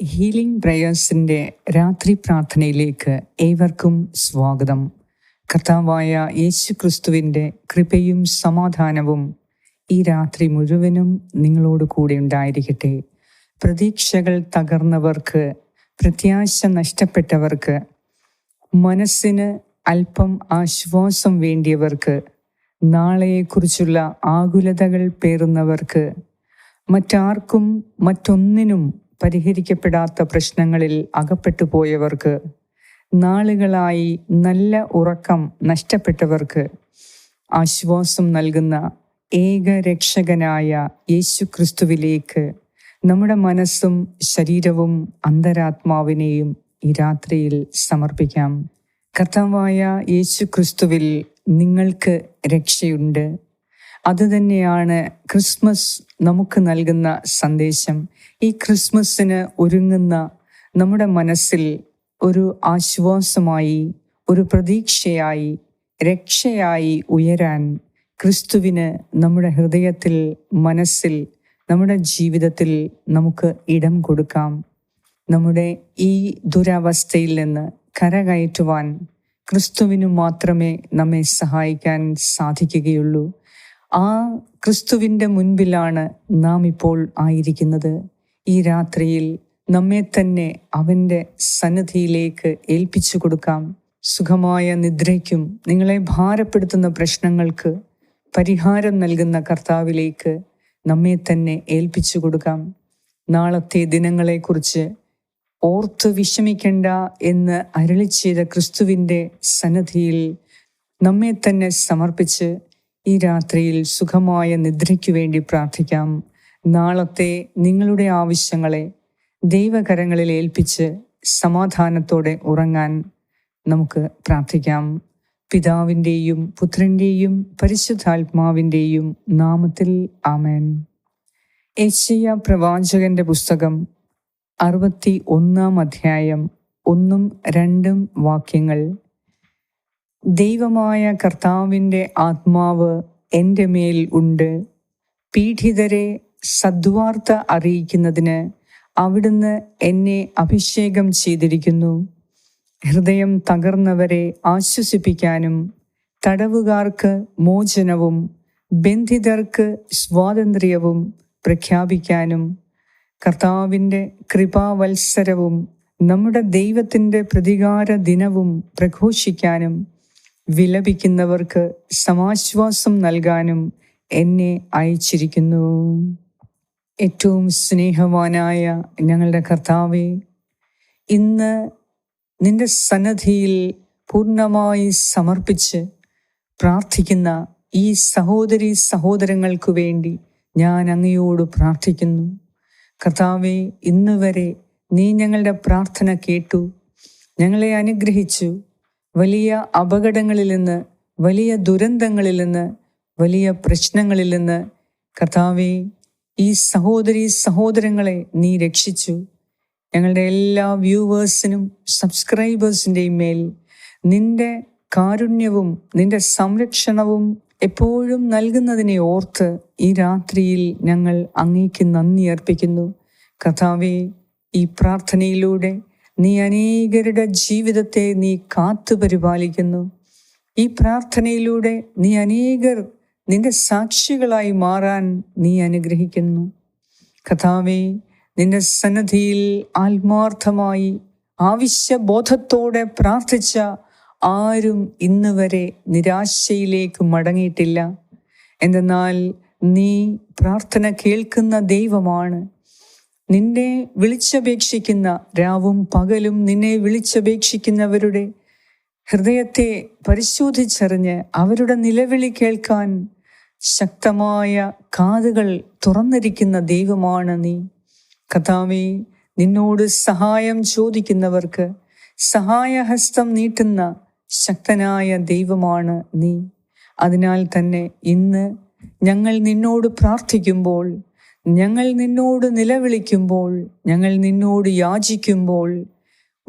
Healing പ്രയേഴ്സിന്റെ രാത്രി പ്രാർത്ഥനയിലേക്ക് ഏവർക്കും സ്വാഗതം. കർത്താവായ യേശു ക്രിസ്തുവിന്റെ കൃപയും സമാധാനവും ഈ രാത്രി മുഴുവനും നിങ്ങളോട് കൂടെ ഉണ്ടായിരിക്കട്ടെ. പ്രതീക്ഷകൾ തകർന്നവർക്ക് പ്രത്യാശ നഷ്ടപ്പെട്ടവർക്ക് മനസ്സിന് അല്പം ആശ്വാസം വേണ്ടിയവർക്ക് നാളെയെക്കുറിച്ചുള്ള ആകുലതകൾ പേറുന്നവർക്ക് മറ്റാർക്കും മറ്റൊന്നിനും പരിഹരിക്കപ്പെടാത്ത പ്രശ്നങ്ങളിൽ അകപ്പെട്ടു പോയവർക്ക് നാളുകളായി നല്ല ഉറക്കം നഷ്ടപ്പെട്ടവർക്ക് ആശ്വാസം നൽകുന്ന ഏക രക്ഷകനായ യേശു ക്രിസ്തുവിലേക്ക് നമ്മുടെ മനസ്സും ശരീരവും അന്തരാത്മാവിനെയും ഈ രാത്രിയിൽ സമർപ്പിക്കാം. കർത്താവായ യേശു ക്രിസ്തുവിൽ നിങ്ങൾക്ക് രക്ഷയുണ്ട്. അതുതന്നെയാണ് ക്രിസ്മസ് നമുക്ക് നൽകുന്ന സന്ദേശം. ഈ ക്രിസ്മസിന് ഒരുങ്ങുന്ന നമ്മുടെ മനസ്സിൽ ഒരു ആശ്വാസമായി ഒരു പ്രതീക്ഷയായി രക്ഷയായി ഉയരാൻ ക്രിസ്തുവിന് നമ്മുടെ ഹൃദയത്തിൽ മനസ്സിൽ നമ്മുടെ ജീവിതത്തിൽ നമുക്ക് ഇടം കൊടുക്കാം. നമ്മുടെ ഈ ദുരവസ്ഥയിൽ നിന്ന് കരകയറ്റുവാൻ ക്രിസ്തുവിനു മാത്രമേ നമ്മെ സഹായിക്കാൻ സാധിക്കുകയുള്ളൂ. ആ ക്രിസ്തുവിന്റെ മുൻപിലാണ് നാം ഇപ്പോൾ ആയിരിക്കുന്നത്. ഈ രാത്രിയിൽ നമ്മെ തന്നെ അവന്റെ സന്നിധിയിലേക്ക് ഏൽപ്പിച്ചു കൊടുക്കാം. സുഖമായ നിദ്രയ്ക്കും നിങ്ങളെ ഭാരപ്പെടുത്തുന്ന പ്രശ്നങ്ങൾക്ക് പരിഹാരം നൽകുന്ന കർത്താവിലേക്ക് നമ്മെ തന്നെ ഏൽപ്പിച്ചു കൊടുക്കാം. നാളത്തെ ദിനങ്ങളെക്കുറിച്ച് ഓർത്ത് വിഷമിക്കേണ്ട എന്ന് അരളി ചെയ്ത ക്രിസ്തുവിന്റെ സന്നദ്ധിയിൽ നമ്മെ തന്നെ സമർപ്പിച്ച് ഈ രാത്രിയിൽ സുഖമായ നിദ്രയ്ക്കു വേണ്ടി പ്രാർത്ഥിക്കാം. നാളത്തെ നിങ്ങളുടെ ആവശ്യങ്ങളെ ദൈവകരങ്ങളിൽ ഏൽപ്പിച്ച് സമാധാനത്തോടെ ഉറങ്ങാൻ നമുക്ക് പ്രാർത്ഥിക്കാം. പിതാവിന്റെയും പുത്രന്റെയും പരിശുദ്ധാത്മാവിന്റെയും നാമത്തിൽ ആമേൻ. ഏഷ്യ പ്രവാചകന്റെ പുസ്തകം അറുപത്തി ഒന്നാം അധ്യായം ഒന്നും രണ്ടും വാക്യങ്ങൾ ദൈവമായ കർത്താവിന്റെ ആത്മാവ് എന്റെ മേൽ ഉണ്ട്. പീഡിതരെ സദ്വാർത്ത അറിയിക്കുന്നതിന് അവിടുന്ന് എന്നെ അഭിഷേകം ചെയ്തിരിക്കുന്നു. ഹൃദയം തകർന്നവരെ ആശ്വസിപ്പിക്കാനും തടവുകാർക്ക് മോചനവും ബന്ധിതർക്ക് സ്വാതന്ത്ര്യവും പ്രഖ്യാപിക്കാനും കർത്താവിന്റെ കൃപാവത്സരവും നമ്മുടെ ദൈവത്തിന്റെ പ്രതികാര ദിനവും പ്രഘോഷിക്കാനും വിലപിക്കുന്നവർക്ക് സമാശ്വാസം നൽകാനും എന്നെ അയച്ചിരിക്കുന്നു. ഏറ്റവും സ്നേഹവാനായ ഞങ്ങളുടെ കർത്താവെ ഇന്ന് നിന്റെ സന്നദ്ധിയിൽ പൂർണമായി സമർപ്പിച്ച് പ്രാർത്ഥിക്കുന്ന ഈ സഹോദരി സഹോദരങ്ങൾക്കു വേണ്ടി ഞാൻ അങ്ങയോട് പ്രാർത്ഥിക്കുന്നു. കർത്താവെ ഇന്ന് വരെ നീ ഞങ്ങളുടെ പ്രാർത്ഥന കേട്ടു ഞങ്ങളെ അനുഗ്രഹിച്ചു വലിയ അപകടങ്ങളിൽ നിന്ന് വലിയ ദുരന്തങ്ങളിൽ നിന്ന് വലിയ പ്രശ്നങ്ങളിൽ നിന്ന് കർത്താവെ ഈ സഹോദരി സഹോദരങ്ങളെ നീ രക്ഷിച്ചു. ഞങ്ങളുടെ എല്ലാ വ്യൂവേഴ്സിനും സബ്സ്ക്രൈബേഴ്സിന്റെയും മേൽ നിന്റെ കാരുണ്യവും നിന്റെ സംരക്ഷണവും എപ്പോഴും നൽകുന്നതിനെ ഓർത്ത് ഈ രാത്രിയിൽ ഞങ്ങൾ അങ്ങേക്ക് നന്ദി അർപ്പിക്കുന്നു. കഥാവെ ഈ പ്രാർത്ഥനയിലൂടെ നീ അനേകരുടെ ജീവിതത്തെ നീ കാത്തു പരിപാലിക്കുന്നു. ഈ പ്രാർത്ഥനയിലൂടെ നീ അനേകർ നിന്റെ സാക്ഷികളായി മാറാൻ നീ അനുഗ്രഹിക്കുന്നു. കഥാവെ നിന്റെ സന്നദ്ധിയിൽ ആത്മാർത്ഥമായി ആവശ്യബോധത്തോടെ പ്രാർത്ഥിച്ച ആരും ഇന്ന് വരെ നിരാശയിലേക്ക് മടങ്ങിയിട്ടില്ല. എന്തെന്നാൽ നീ പ്രാർത്ഥന കേൾക്കുന്ന ദൈവമാണ്. നിന്നെ വിളിച്ചപേക്ഷിക്കുന്ന രാവും പകലും നിന്നെ വിളിച്ചപേക്ഷിക്കുന്നവരുടെ ഹൃദയത്തെ പരിശോധിച്ചറിഞ്ഞ് അവരുടെ നിലവിളി കേൾക്കാൻ ശക്തമായ കാതുകൾ തുറന്നിരിക്കുന്ന ദൈവമാണ് നീ. കഥാവി നിന്നോട് സഹായം ചോദിക്കുന്നവർക്ക് സഹായഹസ്തം നീട്ടുന്ന ശക്തനായ ദൈവമാണ് നീ. അതിനാൽ തന്നെ ഇന്ന് ഞങ്ങൾ നിന്നോട് പ്രാർത്ഥിക്കുമ്പോൾ ഞങ്ങൾ നിന്നോട് നിലവിളിക്കുമ്പോൾ ഞങ്ങൾ നിന്നോട് യാചിക്കുമ്പോൾ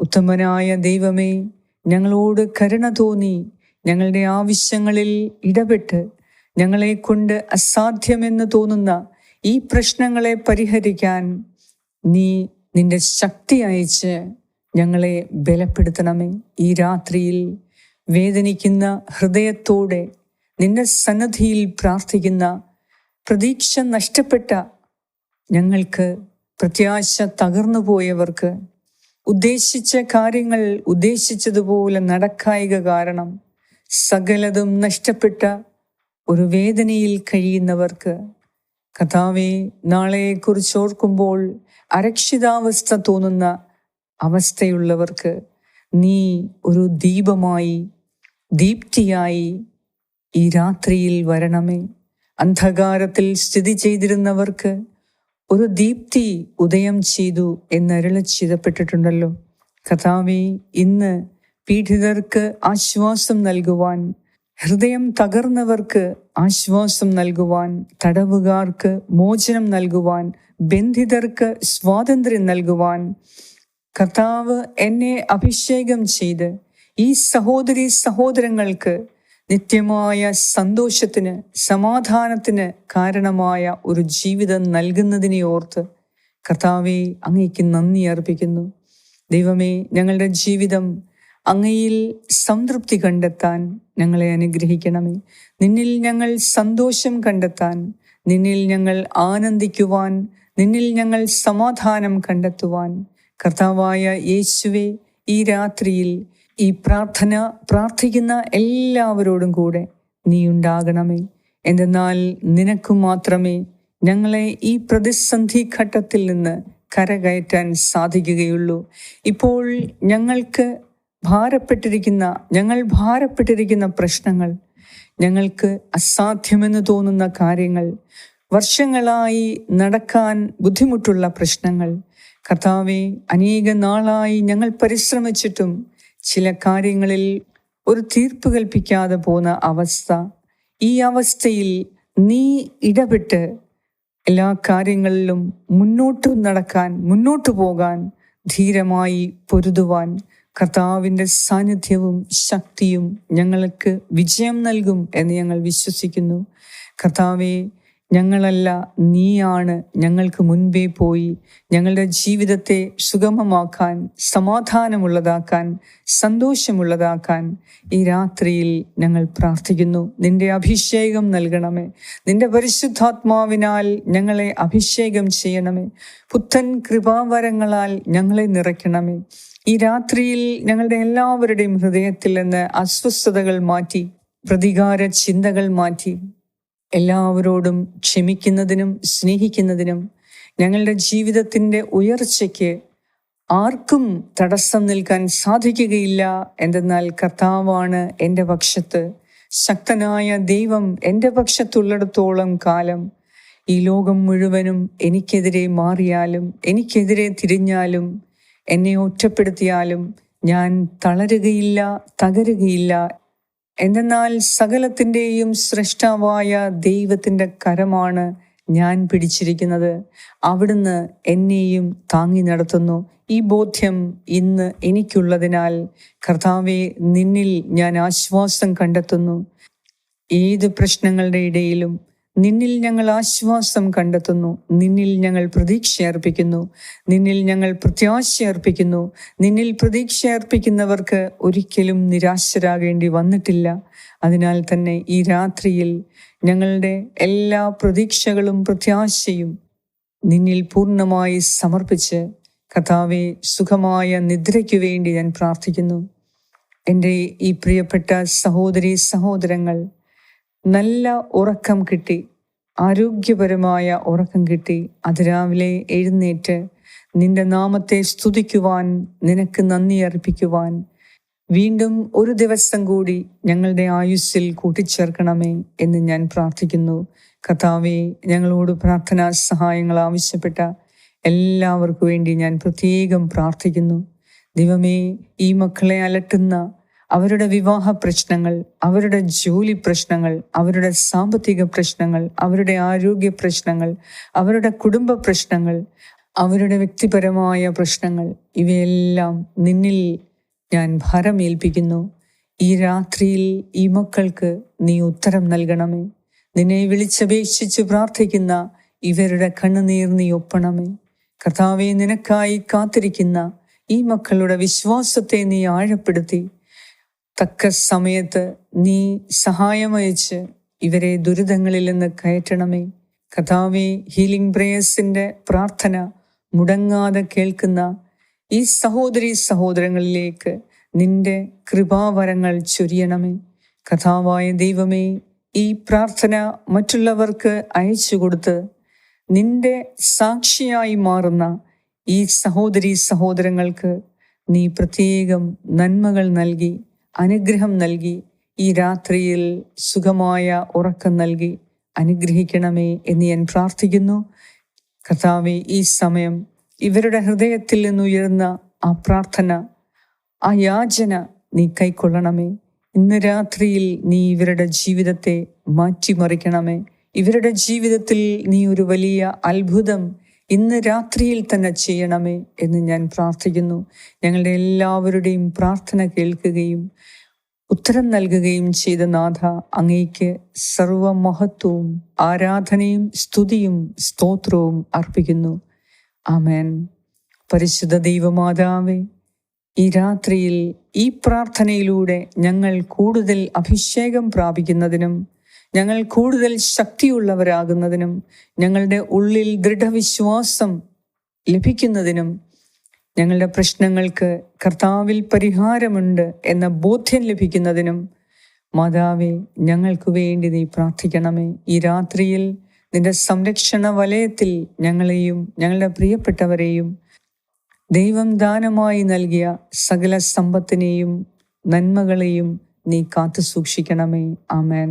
ഉത്തമനായ ദൈവമേ ഞങ്ങളോട് കരുണ തോന്നി ഞങ്ങളുടെ ആവശ്യങ്ങളിൽ ഇടപെട്ട് ഞങ്ങളെ കൊണ്ട് അസാധ്യമെന്ന് തോന്നുന്ന ഈ പ്രശ്നങ്ങളെ പരിഹരിക്കാൻ നീ നിന്റെ ശക്തി അയച്ച് ഞങ്ങളെ ബലപ്പെടുത്തണമേ. ഈ രാത്രിയിൽ വേദനിക്കുന്ന ഹൃദയത്തോടെ നിന്റെ സന്നദ്ധിയിൽ പ്രാർത്ഥിക്കുന്ന പ്രതീക്ഷ നഷ്ടപ്പെട്ട ഞങ്ങൾക്ക് പ്രത്യാശ തകർന്നു പോയവർക്ക് ഉദ്ദേശിച്ച കാര്യങ്ങൾ ഉദ്ദേശിച്ചതുപോലെ നടക്കായിക കാരണം സകലതും നഷ്ടപ്പെട്ട ഒരു വേദനയിൽ കഴിയുന്നവർക്ക്. കഥാവെ നാളെയെക്കുറിച്ച് ഓർക്കുമ്പോൾ അരക്ഷിതാവസ്ഥ തോന്നുന്ന അവസ്ഥയുള്ളവർക്ക് നീ ഒരു ദീപമായി ദീപ്തിയായി ഈ രാത്രിയിൽ വരണമേ. അന്ധകാരത്തിൽ സ്ഥിതി ചെയ്തിരുന്നവർക്ക് ഒരു ദീപ്തി ഉദയം ചെയ്തു എന്നരുള ചെയ്തപ്പെട്ടിട്ടുണ്ടല്ലോ. കഥാവെ ഇന്ന് പീഡിതർക്ക് ആശ്വാസം നൽകുവാൻ ഹൃദയം തകർന്നവർക്ക് ആശ്വാസം നൽകുവാൻ തടവുകാർക്ക് മോചനം നൽകുവാൻ ബന്ധിതർക്ക് സ്വാതന്ത്ര്യം നൽകുവാൻ കർത്താവ് എന്നെ അഭിഷേകം ചെയ്ത് ഈ സഹോദരി സഹോദരങ്ങൾക്ക് നിത്യമായ സന്തോഷത്തിന് സമാധാനത്തിന് കാരണമായ ഒരു ജീവിതം നൽകുന്നതിനെ ഓർത്ത് കർത്താവെ അങ്ങേക്ക് നന്ദി അർപ്പിക്കുന്നു. ദൈവമേ ഞങ്ങളുടെ ജീവിതം അങ്ങയിൽ സംതൃപ്തി കണ്ടെത്താൻ ഞങ്ങളെ അനുഗ്രഹിക്കണമേ. നിന്നിൽ ഞങ്ങൾ സന്തോഷം കണ്ടെത്താൻ നിന്നിൽ ഞങ്ങൾ ആനന്ദിക്കുവാൻ നിന്നിൽ ഞങ്ങൾ സമാധാനം കണ്ടെത്തുവാൻ കർത്താവായ യേശുവെ ഈ രാത്രിയിൽ ഈ പ്രാർത്ഥന പ്രാർത്ഥിക്കുന്ന എല്ലാവരോടും കൂടെ നീ ഉണ്ടാകണമേ. എന്തെന്നാൽ നിനക്ക് മാത്രമേ ഞങ്ങളെ ഈ പ്രതിസന്ധി ഘട്ടത്തിൽ നിന്ന് കരകയറ്റാൻ സാധിക്കുകയുള്ളൂ. ഇപ്പോൾ ഞങ്ങൾക്ക് ഭാരപ്പെട്ടിരിക്കുന്ന ഞങ്ങൾ ഭാരപ്പെട്ടിരിക്കുന്ന പ്രശ്നങ്ങൾ ഞങ്ങൾക്ക് അസാധ്യമെന്ന് തോന്നുന്ന കാര്യങ്ങൾ വർഷങ്ങളായി നടക്കാൻ ബുദ്ധിമുട്ടുള്ള പ്രശ്നങ്ങൾ കർത്താവെ അനേക നാളായി ഞങ്ങൾ പരിശ്രമിച്ചിട്ടും ചില കാര്യങ്ങളിൽ ഒരു തീർപ്പ് കൽപ്പിക്കാതെ പോകുന്ന അവസ്ഥ. ഈ അവസ്ഥയിൽ നീ ഇടപെട്ട് എല്ലാ കാര്യങ്ങളിലും മുന്നോട്ട് നടക്കാൻ മുന്നോട്ട് പോകാൻ ധീരമായി പൊരുതുവാൻ കർത്താവിന്റെ സാന്നിധ്യവും ശക്തിയും ഞങ്ങൾക്ക് വിജയം നൽകും എന്ന് ഞങ്ങൾ വിശ്വസിക്കുന്നു. കർത്താവെ ഞങ്ങളല്ല നീയാണ് ഞങ്ങൾക്ക് മുൻപേ പോയി. ഞങ്ങളുടെ ജീവിതത്തെ സുഗമമാക്കാൻ സമാധാനമുള്ളതാക്കാൻ സന്തോഷമുള്ളതാക്കാൻ ഈ രാത്രിയിൽ ഞങ്ങൾ പ്രാർത്ഥിക്കുന്നു. നിന്റെ അഭിഷേകം നൽകണമേ. നിന്റെ പരിശുദ്ധാത്മാവിനാൽ ഞങ്ങളെ അഭിഷേകം ചെയ്യണമേ. പുത്തൻ കൃപാവരങ്ങളാൽ ഞങ്ങളെ നിറയ്ക്കണമേ. ഈ രാത്രിയിൽ ഞങ്ങളുടെ എല്ലാവരുടെയും ഹൃദയത്തിൽ നിന്ന് അസ്വസ്ഥതകൾ മാറ്റി പ്രതികാര ചിന്തകൾ മാറ്റി എല്ലാവരോടും ക്ഷമിക്കുന്നതിനും സ്നേഹിക്കുന്നതിനും ഞങ്ങളുടെ ജീവിതത്തിന്റെ ഉയർച്ചയ്ക്ക് ആർക്കും തടസ്സം നിൽക്കാൻ സാധിക്കുകയില്ല. എന്തെന്നാൽ കർത്താവാണ് എന്റെ പക്ഷത്ത്. ശക്തനായ ദൈവം എന്റെ പക്ഷത്തുള്ളിടത്തോളം കാലം ഈ ലോകം മുഴുവനും എനിക്കെതിരെ മാറിയാലും എനിക്കെതിരെ തിരിഞ്ഞാലും എന്നെ ഒറ്റപ്പെടുത്തിയാലും ഞാൻ തളരുകയില്ല തകരുകയില്ല എന്തെന്നാൽ സകലത്തിന്റെയും സൃഷ്ടാവായ ദൈവത്തിന്റെ കരമാണ് ഞാൻ പിടിച്ചിരിക്കുന്നത്. അവിടുന്ന് എന്നെയും താങ്ങി നടത്തുന്നു. ഈ ബോധ്യം ഇന്ന് എനിക്കുള്ളതിനാൽ കർത്താവെ നിന്നിൽ ഞാൻ ആശ്വാസം കണ്ടെത്തുന്നു. ഏത് പ്രശ്നങ്ങളുടെ ഇടയിലും നിന്നിൽ ഞങ്ങൾ ആശ്വാസം കണ്ടെത്തുന്നു. നിന്നിൽ ഞങ്ങൾ പ്രതീക്ഷ അർപ്പിക്കുന്നു. നിന്നിൽ ഞങ്ങൾ പ്രത്യാശ അർപ്പിക്കുന്നു. നിന്നിൽ പ്രതീക്ഷ അർപ്പിക്കുന്നവർക്ക് ഒരിക്കലും നിരാശരാകേണ്ടി വന്നിട്ടില്ല. അതിനാൽ തന്നെ ഈ രാത്രിയിൽ ഞങ്ങളുടെ എല്ലാ പ്രതീക്ഷകളും പ്രത്യാശയും നിന്നിൽ പൂർണമായി സമർപ്പിച്ച് കഥാവെ സുഖമായ നിദ്രയ്ക്കു വേണ്ടി ഞാൻ പ്രാർത്ഥിക്കുന്നു. എന്റെ ഈ പ്രിയപ്പെട്ട സഹോദരി സഹോദരങ്ങൾ നല്ല ഉറക്കം കിട്ടി. ആരോഗ്യപരമായ ഉറക്കം കിട്ടി. അതിരാവിലെ എഴുന്നേറ്റ് നിന്റെ നാമത്തെ സ്തുതിക്കുവാൻ നിനക്ക് നന്ദി അർപ്പിക്കുവാൻ. വീണ്ടും ഒരു ദിവസം കൂടി ഞങ്ങളുടെ ആയുസ്സിൽ കൂട്ടിച്ചേർക്കണമേ എന്ന് ഞാൻ പ്രാർത്ഥിക്കുന്നു. കഥാവെ ഞങ്ങളോട് പ്രാർത്ഥനാ സഹായങ്ങൾ ആവശ്യപ്പെട്ട എല്ലാവർക്കു വേണ്ടി ഞാൻ പ്രത്യേകം പ്രാർത്ഥിക്കുന്നു. ദൈവമേ ഈ മക്കളെ അലട്ടുന്ന അവരുടെ വിവാഹ പ്രശ്നങ്ങൾ അവരുടെ ജോലി പ്രശ്നങ്ങൾ അവരുടെ സാമ്പത്തിക പ്രശ്നങ്ങൾ അവരുടെ ആരോഗ്യ പ്രശ്നങ്ങൾ അവരുടെ കുടുംബ പ്രശ്നങ്ങൾ അവരുടെ വ്യക്തിപരമായ പ്രശ്നങ്ങൾ ഇവയെല്ലാം നിന്നിൽ ഞാൻ ഭാരമേൽപ്പിക്കുന്നു. ഈ രാത്രിയിൽ ഈ മക്കൾക്ക് നീ ഉത്തരം നൽകണമേ. നിന്നെ വിളിച്ചപേക്ഷിച്ച് പ്രാർത്ഥിക്കുന്ന ഇവരുടെ കണ്ണുനീർ നീ ഒപ്പണമേ. കർത്താവെ നിനക്കായി കാത്തിരിക്കുന്ന ഈ മക്കളുടെ വിശ്വാസത്തെ നീ ആഴപ്പെടുത്തി. തക്ക സമയത്ത് നീ സഹായമയച്ച് ഇവരെ ദുരിതങ്ങളിൽ നിന്ന് കയറ്റണമേ. കഥാവി ഹീലിംഗ് പ്രേയസിന്റെ പ്രാർത്ഥന മുടങ്ങാതെ കേൾക്കുന്ന ഈ സഹോദരി സഹോദരങ്ങളിലേക്ക് നിന്റെ കൃപാവരങ്ങൾ ചൊരിയണമേ. കഥാവായ ദൈവമേ ഈ പ്രാർത്ഥന മറ്റുള്ളവർക്ക് അയച്ചു കൊടുത്ത് നിന്റെ സാക്ഷിയായി മാറുന്ന ഈ സഹോദരി സഹോദരങ്ങൾക്ക് നീ പ്രത്യേകം നന്മകൾ നൽകി. അനുഗ്രഹം നൽകി ഈ രാത്രിയിൽ സുഖമായ ഉറക്കം നൽകി അനുഗ്രഹിക്കണമേ എന്ന് ഞാൻ പ്രാർത്ഥിക്കുന്നു. കർത്താവെ ഈ സമയം ഇവരുടെ ഹൃദയത്തിൽ നിന്നുയർന്ന ആ പ്രാർത്ഥന ആ യാചന നീ കൈക്കൊള്ളണമേ. ഇന്ന് രാത്രിയിൽ നീ ഇവരുടെ ജീവിതത്തെ മാറ്റിമറിക്കണമേ. ഇവരുടെ ജീവിതത്തിൽ നീ ഒരു വലിയ അത്ഭുതം ഇന്ന് രാത്രിയിൽ തന്നെ ചെയ്യണമേ എന്ന് ഞാൻ പ്രാർത്ഥിക്കുന്നു. ഞങ്ങളുടെ എല്ലാവരുടെയും പ്രാർത്ഥന കേൾക്കുകയും ഉത്തരം നൽകുകയും ചെയ്ത നാഥ അങ്ങേക്ക് സർവമഹത്വവും ആരാധനയും സ്തുതിയും സ്തോത്രവും അർപ്പിക്കുന്നു. ആമേൻ. പരിശുദ്ധ ദൈവമാതാവേ ഈ രാത്രിയിൽ ഈ പ്രാർത്ഥനയിലൂടെ ഞങ്ങൾ കൂടുതൽ അഭിഷേകം പ്രാപിക്കുന്നതിനും ഞങ്ങൾ കൂടുതൽ ശക്തിയുള്ളവരാകുന്നതിനും ഞങ്ങളുടെ ഉള്ളിൽ ദൃഢവിശ്വാസം ലഭിക്കുന്നതിനും ഞങ്ങളുടെ പ്രശ്നങ്ങൾക്ക് കർത്താവിൽ പരിഹാരമുണ്ട് എന്ന ബോധ്യം ലഭിക്കുന്നതിനും മാതാവെ ഞങ്ങൾക്ക് വേണ്ടി നീ പ്രാർത്ഥിക്കണമേ. ഈ രാത്രിയിൽ നിന്റെ സംരക്ഷണ വലയത്തിൽ ഞങ്ങളെയും ഞങ്ങളുടെ പ്രിയപ്പെട്ടവരെയും ദൈവം ദാനമായി നൽകിയ സകല സമ്പത്തിനെയും നന്മകളെയും നീ കാത്തു സൂക്ഷിക്കണമേ ആമേൻ.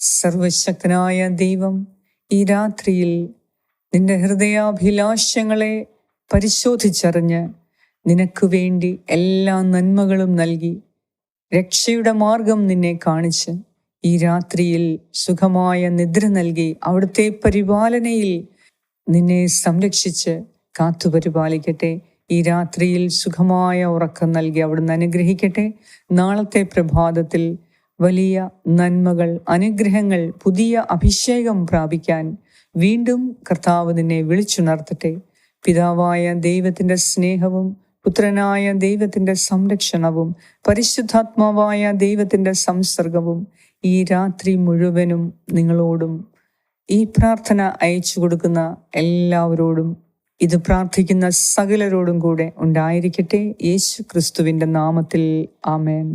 സർവശക്തനായ ദൈവം ഈ രാത്രിയിൽ നിന്റെ ഹൃദയാഭിലാഷങ്ങളെ പരിശോധിച്ചറിഞ്ഞ് നിനക്ക് വേണ്ടി എല്ലാ നന്മകളും നൽകി രക്ഷയുടെ മാർഗം നിന്നെ കാണിച്ച് ഈ രാത്രിയിൽ സുഖമായ നിദ്ര നൽകി അവിടുത്തെ പരിപാലനയിൽ നിന്നെ സംരക്ഷിച്ച് കാത്തുപരിപാലിക്കട്ടെ ഈ രാത്രിയിൽ സുഖമായ ഉറക്കം നൽകി അവിടുന്ന് അനുഗ്രഹിക്കട്ടെ. നാളത്തെ പ്രഭാതത്തിൽ വലിയ നന്മകൾ അനുഗ്രഹങ്ങൾ പുതിയ അഭിഷേകം പ്രാപിക്കാൻ വീണ്ടും കർത്താവ് നിന്നെ വിളിച്ചുണർത്തട്ടെ. പിതാവായ ദൈവത്തിന്റെ സ്നേഹവും പുത്രനായ ദൈവത്തിന്റെ സംരക്ഷണവും പരിശുദ്ധാത്മാവായ ദൈവത്തിന്റെ സംസർഗവും ഈ രാത്രി മുഴുവനും നിങ്ങളോടും ഈ പ്രാർത്ഥന അയച്ചു കൊടുക്കുന്ന എല്ലാവരോടും ഇത് പ്രാർത്ഥിക്കുന്ന സകലരോടും കൂടെ ഉണ്ടായിരിക്കട്ടെ. യേശു ക്രിസ്തുവിന്റെ നാമത്തിൽ ആമേൻ.